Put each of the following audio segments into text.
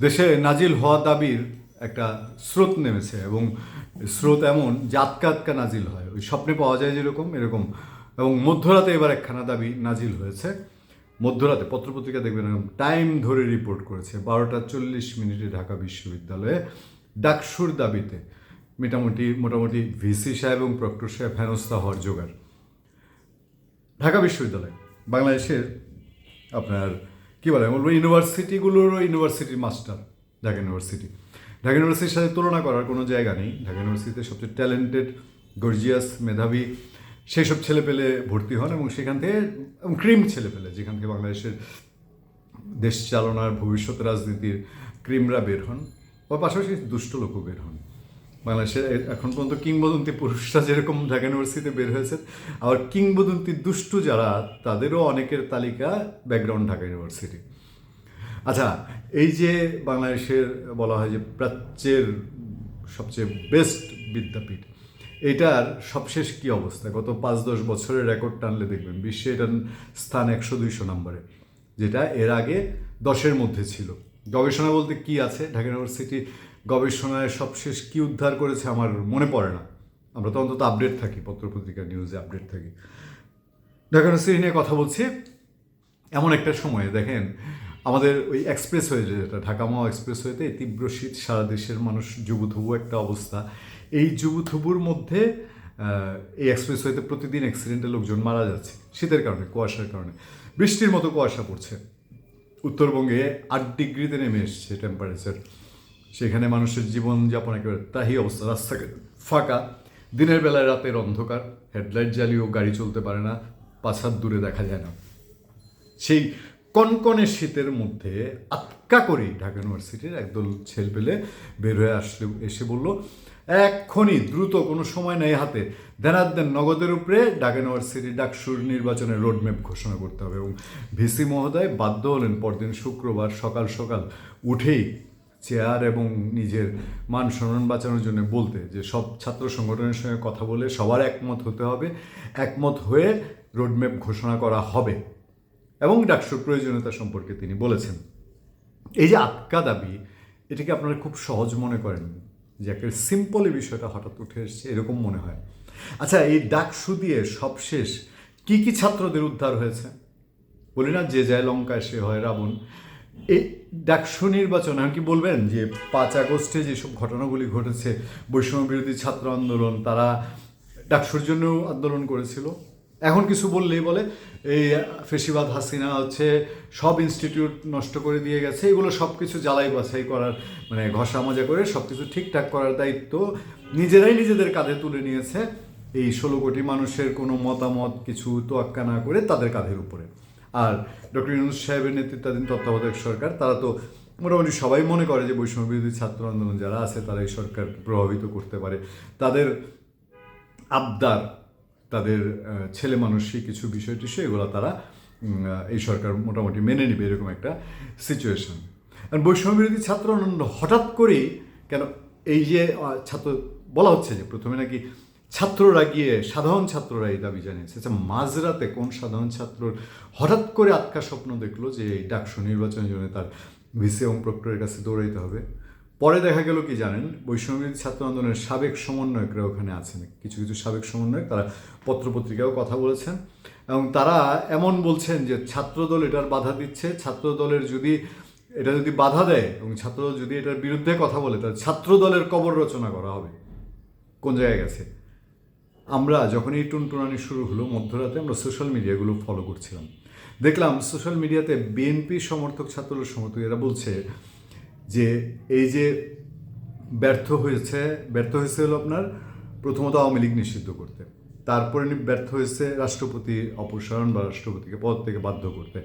দেশে নাজিল হওয়া দাবির একটা স্রোত নেমেছে এবং স্রোত এমন যে আটকা আটকা নাজিল হয়। ওই স্বপ্নে পাওয়া যায় যেরকম, এরকম। এবং মধ্যরাতে এবার একখানা দাবি নাজিল হয়েছে। মধ্যরাতে, পত্রপত্রিকা দেখবেন টাইম ধরে রিপোর্ট করেছে। বারোটা চল্লিশ মিনিটে ঢাকা বিশ্ববিদ্যালয়ে ডাকসুর দাবিতে মোটামুটি মোটামুটি ভিসি সাহেব এবং প্রক্টর সাহেব হেনস্থা হওয়ার জোগাড়। ঢাকা বিশ্ববিদ্যালয়, বাংলাদেশের আপনার কী বলে? বলব ইউনিভার্সিটিগুলোরও ইউনিভার্সিটির মাস্টার ঢাকা ইউনিভার্সিটি। ঢাকা ইউনিভার্সিটির সাথে তুলনা করার কোনো জায়গা নেই। ঢাকা ইউনিভার্সিটিতে সবচেয়ে ট্যালেন্টেড গর্জিয়াস মেধাবী সেই সব ছেলে পেলে ভর্তি হন এবং সেখান থেকে ক্রিম ছেলে পেলে যেখান থেকে বাংলাদেশের দেশ চালনার ভবিষ্যৎ রাজনীতির ক্রিমরা বের হন ওর পাশাপাশি দুষ্ট লোকও বের হন। বাংলাদেশের এখন পর্যন্ত কিংবদন্তি পুরুষরা যেরকম ঢাকা ইউনিভার্সিটিতে বের হয়েছে, আবার কিংবদন্তি দুষ্টু যারা, তাদেরও অনেকের তালিকা ব্যাকগ্রাউন্ড ঢাকা ইউনিভার্সিটি। আচ্ছা এই যে বাংলাদেশের বলা হয় যে প্রাচ্যের সবচেয়ে বেস্ট বিদ্যাপীঠ, এটার সবশেষ কি অবস্থা? গত পাঁচ দশ বছরের রেকর্ড টানলে দেখবেন, বিশ্বে এটার স্থান একশো দুইশো নম্বরে, যেটা এর আগে দশের মধ্যে ছিল। গবেষণা বলতে কি আছে? ঢাকা ইউনিভার্সিটি গবেষণায় সবশেষ কি উদ্ধার করেছে আমার মনে পড়ে না। আমরা তো অন্তত আপডেট থাকি পত্রপত্রিকা নিউজে আপডেট থাকি। ঢাকা ইউনিভার্সিটি নিয়ে কথা বলছি। এমন একটা সময়ে, দেখেন, আমাদের ওই এক্সপ্রেস হয়ে যেটা, ঢাকা মাও এক্সপ্রেস হয়েতে তীব্র শীত, সারা দেশের মানুষ যুবথুবু একটা অবস্থা। এই যুবথুবুর মধ্যে এই এক্সপ্রেস হয়েতে প্রতিদিন অ্যাক্সিডেন্টে লোকজন মারা যাচ্ছে, শীতের কারণে, কুয়াশার কারণে। বৃষ্টির মতো কুয়াশা পড়ছে। উত্তরবঙ্গে আট ডিগ্রিতে নেমে এসছে টেম্পারেচার সেখানে মানুষের জীবনযাপন একেবারে তাহি অবস্থা, রাস্তাঘাট ফাঁকা। দিনের বেলায় রাতের অন্ধকার, হেডলাইট জ্বালিয়েও গাড়ি চলতে পারে না হাত দূরে দেখা যায় না। সেই কনকনে শীতের মধ্যে আটকা করেই ঢাকা ইউনিভার্সিটির একদল ছেলেপেলে বের হয়ে আসলে, এসে বলল এক্ষণি দ্রুত, কোনো সময় নেই হাতে। দেনাদ্দেন নগদের উপরে ঢাকা ইউনিভার্সিটি ডাকসুর নির্বাচনের রোডম্যাপ ঘোষণা করতে হবে। এবং ভিসি মহোদয় বাধ্য হলেন পরদিন শুক্রবার সকাল সকাল উঠেই চেয়ার এবং নিজের মান সম্মান বাঁচানোর জন্য বলতে, যে সব ছাত্র সংগঠনের সঙ্গে কথা বলে সবার একমত হতে হবে, একমত হয়ে রোডম্যাপ ঘোষণা করা হবে এবং ডাকসুর প্রয়োজনীয়তা সম্পর্কে তিনি বলেছেন। এই যে আটকা দাবি, এটাকে আপনারা খুব সহজ মনে করেন, যে একটা সিম্পল এই বিষয়টা হঠাৎ উঠে এসছে, এরকম মনে হয়। আচ্ছা এই ডাকসু দিয়ে সবশেষ কি কি ছাত্রদের উদ্ধার হয়েছে? বলি না, যে যায় লঙ্কায় সে হয় রাবণ। এই ডাকসু নির্বাচন আর কি বলবেন? যে পাঁচ আগস্টে যেসব ঘটনাগুলি ঘটেছে বৈষম্য বিরোধী ছাত্র আন্দোলন, তারা ডাকসুর জন্য আন্দোলন করেছিল। এখন কিছু বললেই বলে, এই ফেসিবাদ হাসিনা হচ্ছে সব ইনস্টিটিউট নষ্ট করে দিয়ে গেছে, এগুলো সব কিছু জ্বালাই বাছাই করার মানে ঘষা মজা করে সব কিছু ঠিকঠাক করার দায়িত্ব নিজেরাই নিজেদের কাঁধে তুলে নিয়েছে। এই ষোলো কোটি মানুষের কোনো মতামত, কিছু তোয়াক্কা না করে তাদের কাঁধের উপরে। আর ডক্টর ইউনুস সাহেবের নেতৃত্বাধীন তত্ত্বাবধায়ক সরকার, তারা তো মোটামুটি সবাই মনে করে যে বৈষম্য বিরোধী ছাত্র আন্দোলন যারা আছে, তারা এই সরকারকে প্রভাবিত করতে পারে। তাদের আবদার, তাদের ছেলে মানুষই কিছু বিষয় টিষয় এগুলো তারা এই সরকার মোটামুটি মেনে নেবে এরকম একটা সিচুয়েশন আর বৈষম্য বিরোধী ছাত্র আন্দোলন হঠাৎ করেই কেন এই যে ছাত্র বলা হচ্ছে যে প্রথমে নাকি ছাত্ররা গিয়ে সাধারণ ছাত্ররা এই দাবি জানিয়েছে আচ্ছা মাঝরাতে কোন সাধারণ ছাত্র হঠাৎ করে আটকা স্বপ্ন দেখল যে এই ডাকসু নির্বাচনের জন্য তার ভিসি এবং প্রক্টরের কাছে দৌড়াইতে হবে। পরে দেখা গেল কি জানেন বৈষম্যবিরোধী ছাত্র আন্দোলনের সাবেক সমন্বয়করা ওখানে আছেন। কিছু কিছু সাবেক সমন্বয়ক তারা পত্রপত্রিকাও কথা বলেছেন এবং তারা এমন বলছেন যে ছাত্রদল এটার বাধা দিচ্ছে, ছাত্রদলের যদি এটা যদি বাধা দেয় এবং ছাত্রদল যদি এটার বিরুদ্ধে কথা বলে, তাহলে ছাত্রদলের কবর রচনা করা হবে। কোন জায়গায় গেছে? আমরা যখন এই টুনটুনানি শুরু হলো, মধ্যরাতে আমরা সোশ্যাল মিডিয়াগুলো ফলো করছিলাম। দেখলাম সোশ্যাল মিডিয়াতে বিএনপি সমর্থক ছাত্র সমর্থক এরা বলছে যে, এই যে ব্যর্থ হয়েছে ব্যর্থ হয়েছে হলো আপনার প্রথমত আওয়ামী লীগ নিষিদ্ধ করতে। তারপরে ব্যর্থ হয়েছে রাষ্ট্রপতি অপসারণ বা রাষ্ট্রপতিকে পদ থেকে বাধ্য করতে।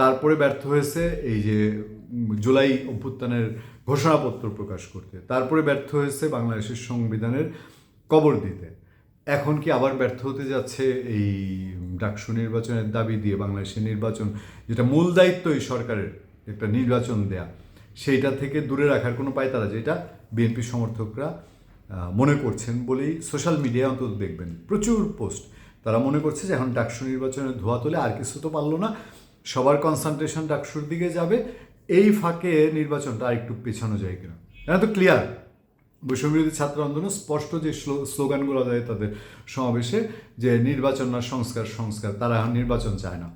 তারপরে ব্যর্থ হয়েছে এই যে জুলাই অভ্যুত্থানের ঘোষণাপত্র প্রকাশ করতে। তারপরে ব্যর্থ হয়েছে বাংলাদেশের সংবিধানের কবর দিতে। এখন কি আবার ব্যর্থ হতে যাচ্ছে এই ডাকসু নির্বাচনের দাবি দিয়ে বাংলাদেশের নির্বাচন, যেটা মূল দায়িত্ব এই সরকারের একটা নির্বাচন দেয়া, সেইটা থেকে দূরে রাখার কোনো পায় তারা, যেটা বিএনপি সমর্থকরা মনে করছেন বলেই সোশ্যাল মিডিয়ায় অন্তত দেখবেন। প্রচুর পোস্ট। তারা মনে করছে যে এখন ডাকসু নির্বাচনের ধোয়া তোলে আর কিছু তো পারল না। সবার কনসেন্ট্রেশন ডাকসুর দিকে যাবে। এই ফাঁকে নির্বাচনটা আরেকটু পেছানো যায় কিনা? এটা তো ক্লিয়ার বৈষম্যবিরোধী ছাত্র আন্দোলন স্পষ্ট যে স্লো- স্লোগানগুলো দেয় তাদের সমাবেশে, যে নির্বাচন না সংস্কার সংস্কার। তারা নির্বাচন চায় না।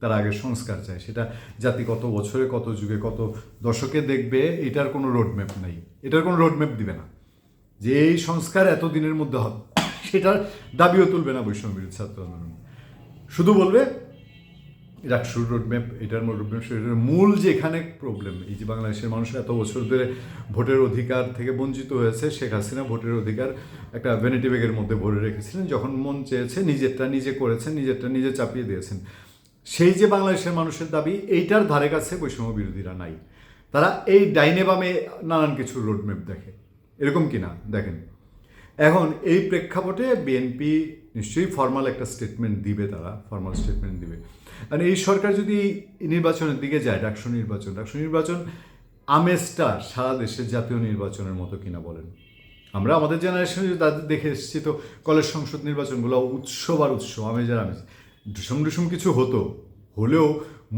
তারা আগে সংস্কার চায়। সেটা জাতি কত বছরে, কত যুগে, কত দশকে দেখবে, এটার কোনো রোডম্যাপ নেই। এটার কোনো রোডম্যাপ দিবে না। যে এই সংস্কার এত দিনের মধ্যে হবে সেটার দাবিও তুলবে না বৈষম্যবিরোধী ছাত্র আন্দোলন। শুধু বলবে রাকসুর রোডম্যাপ এটার মূল রোডম্যাপ সেটার মূল যে এখানে প্রবলেম এই যে বাংলাদেশের মানুষ এত বছর ধরে ভোটের অধিকার থেকে বঞ্চিত হয়েছে, শেখ হাসিনা ভোটের অধিকার একটা ভ্যানিটি ব্যাগের মধ্যে ভরে রেখেছিলেন, যখন মন চেয়েছে নিজেরটা নিজে করেছেন, নিজেরটা নিজে চাপিয়ে দিয়েছেন। সেই যে বাংলাদেশের মানুষের দাবি, এইটার ধারে কাছে বৈষম্য বিরোধীরা নাই। তারা এই ডাইনে বামে নানান কিছু রোডম্যাপ দেখে। এরকম কি না দেখেন। এখন এই প্রেক্ষাপটে বিএনপি নিশ্চয়ই ফর্মাল একটা স্টেটমেন্ট দিবে তারা ফর্মাল স্টেটমেন্ট দিবে। আর এই সরকার যদি নির্বাচনের দিকে যায়, ডাকসু নির্বাচন ডাকসু নির্বাচন আমেজটা সারা দেশের জাতীয় নির্বাচনের মতো কিনা বলেন। আমরা আমাদের জেনারেশনে যদি তাদের দেখে এসেছি তো, কলেজ সংসদ নির্বাচনগুলো উৎসব আর উৎসব, আমেজ আর আমেজ। ডুসুম ডুসুম কিছু হতো, হলেও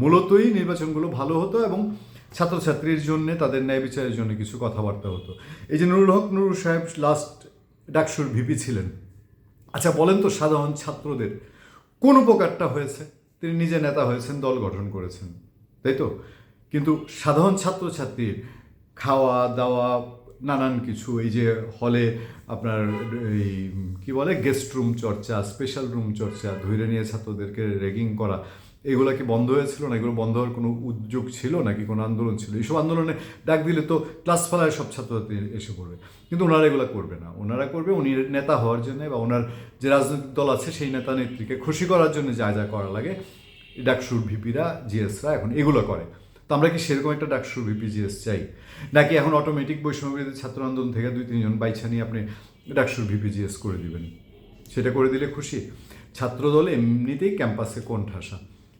মূলতই নির্বাচনগুলো ভালো হতো এবং ছাত্রছাত্রীর জন্য, তাদের ন্যায় বিচারের জন্য কিছু কথাবার্তা হতো। এই যে নুরুল হক নুরুল সাহেব লাস্ট ডাকসুর ভিপি ছিলেন। আচ্ছা বলেন তো সাধারণ ছাত্রদের, কোন উপকারটা হয়েছে? তিনি নিজে নেতা হয়েছেন, দল গঠন করেছেন, তাই তো? কিন্তু সাধারণ ছাত্রছাত্রীর খাওয়া, দাওয়া, নানান কিছু, এই যে হলে আপনার এই, কী বলে গেস্ট রুম চর্চা স্পেশাল রুম চর্চা ধরে নিয়ে ছাত্রদেরকে র্যাগিং করা এগুলো কি বন্ধ হয়েছিল না? এগুলো বন্ধ হওয়ার কোনো উদ্যোগ ছিল নাকি? কোনো আন্দোলন ছিল? এইসব আন্দোলনে ডাক দিলে তো ক্লাস ফেলায় সব ছাত্রছাত্রী এসে পড়বে। কিন্তু ওনারা এগুলো করবে না। ওনারা করবে, উনি নেতা হওয়ার জন্য বা ওনার যে রাজনৈতিক দল আছে সেই নেতা নেত্রীকে খুশি করার জন্য যা যা করা লাগে, ডাকসুর ভিপিরা, জিএসরা এখন এগুলো করে। তো আমরা কি সেরকম একটা ডাকসুর ভিপি, জিএস চাই? নাকি এখন অটোমেটিক বৈষম্যবিরোধী ছাত্র আন্দোলন থেকে দুই, তিনজন বাইছা নিয়ে আপনি ডাকসুর ভিপি, জিএস করে দিবেন? সেটা করে দিলে খুশি? ছাত্রদল এমনিতেই ক্যাম্পাসে কোন ঠাসা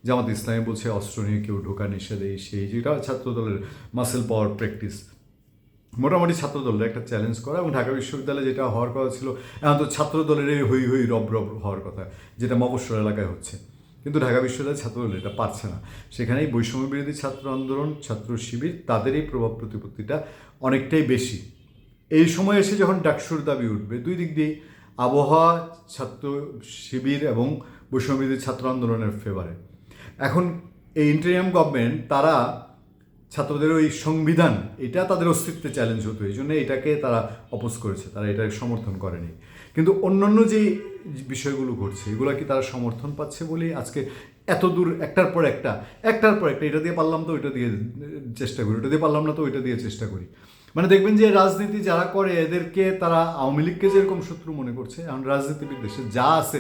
জামাত ইসলামী বলছে, অস্ত্র নিয়ে কেউ ঢোকা নিষেধ, এই সেই যেটা ছাত্রদলের মাসেল পাওয়ার প্র্যাকটিস মোটামুটি ছাত্রদলের একটা চ্যালেঞ্জ করা এবং ঢাকা বিশ্ববিদ্যালয়ে যেটা হওয়ার কথা ছিল, এখন তো ছাত্রদলের এই হই হই রব রব হওয়ার কথা, যেটা মফস্বল এলাকায় হচ্ছে। কিন্তু ঢাকা বিশ্ববিদ্যালয়ের ছাত্রদল এটা পারছে না। সেখানেই বৈষম্য বিরোধী ছাত্র আন্দোলন, ছাত্র শিবির তাদেরই প্রভাব প্রতিপত্তিটা অনেকটাই বেশি। এই সময় এসে যখন ডাকসুর দাবি উঠবে, দুই দিক দিয়ে আবহাওয়া, ছাত্র শিবির এবং বৈষম্য বিরোধী ছাত্র আন্দোলনের ফেভারে এখন এই ইন্টারিয়াম গভর্নমেন্ট তারা ছাত্রদের ওই সংবিধান, এটা তাদের অস্তিত্বে চ্যালেঞ্জ হতো, এই জন্য এটাকে তারা অপোজ করেছে, তারা এটাকে সমর্থন করেনি। কিন্তু অন্যান্য যে বিষয়গুলো ঘটছে, এগুলো কি তারা সমর্থন পাচ্ছে বলেই আজকে এত দূর, একটার পর একটা, একটার পর একটা, এটা দিয়ে পারলাম তো, ওইটা দিয়ে চেষ্টা করি ওটা দিয়ে পারলাম না তো, ওইটা দিয়ে চেষ্টা করি। মানে দেখবেন যে রাজনীতি যারা করে, এদেরকে তারা আওয়ামী লীগকে যেরকম শত্রু মনে করছে, এখন রাজনীতিবিদ দেশে যা আছে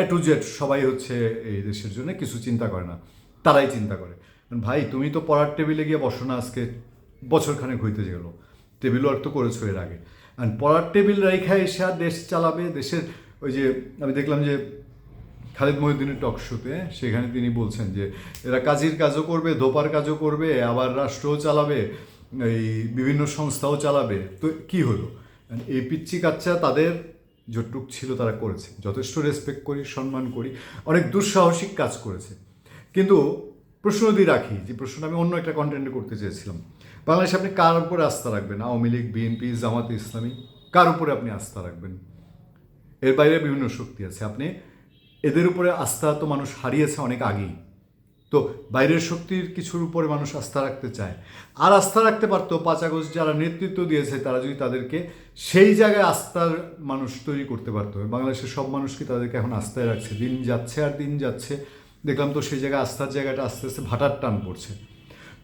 এ টু জেড সবাই হচ্ছে এই দেশের জন্য কিছু চিন্তা করে না, তারাই চিন্তা করে। ভাই, তুমি তো পড়ার টেবিলে গিয়ে বসো না আজকে বছরখানেক হইতে গেল। টেবিল ওয়ার্ক তো করেছ এর আগে। আর পড়ার টেবিল রেখা এসে আর দেশ চালাবে, দেশের ওই যে আমি দেখলাম যে খালিদ মহিউদ্দিনের টক শোতে সেখানে তিনি বলছেন যে, এরা কাজের কাজও করবে, ধোপার কাজও করবে, আবার রাষ্ট্রও চালাবে, এই বিভিন্ন সংস্থাও চালাবে। তো কি হলো? এই পিচ্ছি কাচ্চা তাদের যতটুক ছিল তারা করেছে। যথেষ্ট রেসপেক্ট করি, সম্মান করি, অনেক দুঃসাহসিক কাজ করেছে। কিন্তু প্রশ্ন যদি রাখি যে প্রশ্নটা আমি অন্য একটা কন্টেন্টে করতে চেয়েছিলাম। বাংলাদেশে আপনি কার উপরে আস্থা রাখবেন? আওয়ামী লীগ, বিএনপি, জামাত ইসলামী? কার উপরে আপনি আস্থা রাখবেন? এর বাইরে বিভিন্ন শক্তি আছে। আপনি, এদের উপরে আস্থা তো মানুষ হারিয়েছে অনেক আগেই। তো বাইরের শক্তির কিছুর উপরে মানুষ আস্থা রাখতে চায়। আর আস্থা রাখতে পারতো পাঁচ আগস্ট যারা নেতৃত্ব দিয়েছে, তারা যদি তাদেরকে সেই জায়গায় আস্থার মানুষ তৈরি করতে পারতো। বাংলাদেশের সব মানুষ কি তাদেরকে এখন আস্থায় রাখছে? দিন যাচ্ছে আর দিন যাচ্ছে। দেখলাম তো সেই জায়গায় আস্থার জায়গাটা আস্তে আস্তে ভাটার টান পড়ছে।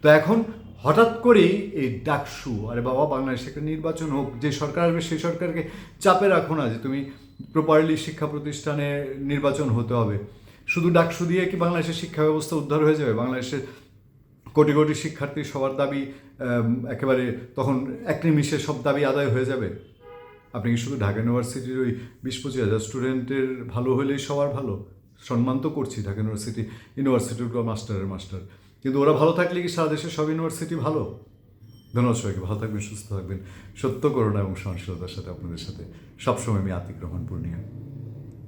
তো এখন হঠাৎ করেই এই ডাকসু, আরে বাবা, বাংলাদেশে একটা নির্বাচন হোক, যে সরকার আসবে সেই সরকারকে চাপে রাখো না যে তুমি প্রপারলি শিক্ষা প্রতিষ্ঠানে নির্বাচন হতে হবে। শুধু ডাকসু দিয়ে কি বাংলাদেশের শিক্ষা ব্যবস্থা উদ্ধার হয়ে যাবে? বাংলাদেশের কোটি কোটি শিক্ষার্থী সবার দাবি একেবারে তখন এক নিমিষে সব দাবি আদায় হয়ে যাবে? আপনি কি শুধু ঢাকা ইউনিভার্সিটির ওই বিশ পঁচিশ হাজার স্টুডেন্টের ভালো হলেই সবার ভালো? সম্মান তো করছি ঢাকা ইউনিভার্সিটি ইউনিভার্সিটির মাস্টারের মাস্টার। কিন্তু ওরা ভালো থাকলে কি সারা দেশের সব ইউনিভার্সিটি ভালো? ধন্যবাদ সবাইকে, ভালো থাকবেন, সুস্থ থাকবেন। সত্য করোনা এবং সহনশীলতার সাথে আপনাদের সাথে। সবসময় আমি আতিক রহমান পূর্ণিয়া।